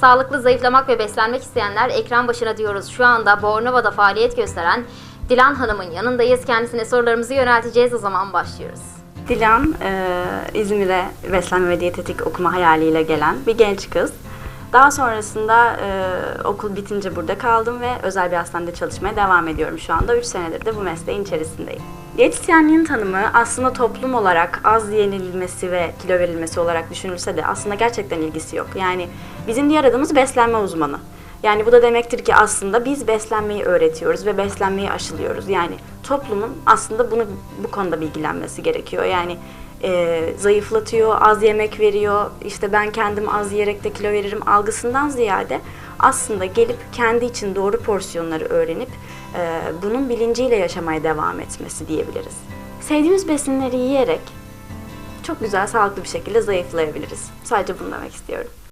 Sağlıklı zayıflamak ve beslenmek isteyenler ekran başına diyoruz. Şu anda Bornova'da faaliyet gösteren Dilan Hanım'ın yanındayız. Kendisine sorularımızı yönelteceğiz. O zaman başlıyoruz. Dilan, e, İzmir'e beslenme ve diyetetik okuma hayaliyle gelen bir genç kız. Daha sonrasında e, okul bitince burada kaldım ve özel bir hastanede çalışmaya devam ediyorum şu anda. 3 senedir de bu mesleğin içerisindeyim. Diyetisyenliğin tanımı aslında toplum olarak az yenilmesi ve kilo verilmesi olarak düşünülse de aslında gerçekten ilgisi yok. Yani bizim diğer adımız beslenme uzmanı. Yani bu da demektir ki aslında biz beslenmeyi öğretiyoruz ve beslenmeyi aşılıyoruz. Yani toplumun aslında bunu bu konuda bilgilenmesi gerekiyor. Yani e, zayıflatıyor, az yemek veriyor, işte ben kendim az yiyerek de kilo veririm algısından ziyade aslında gelip kendi için doğru porsiyonları öğrenip e, bunun bilinciyle yaşamaya devam etmesi diyebiliriz. Sevdiğimiz besinleri yiyerek çok güzel, sağlıklı bir şekilde zayıflayabiliriz. Sadece bunu demek istiyorum.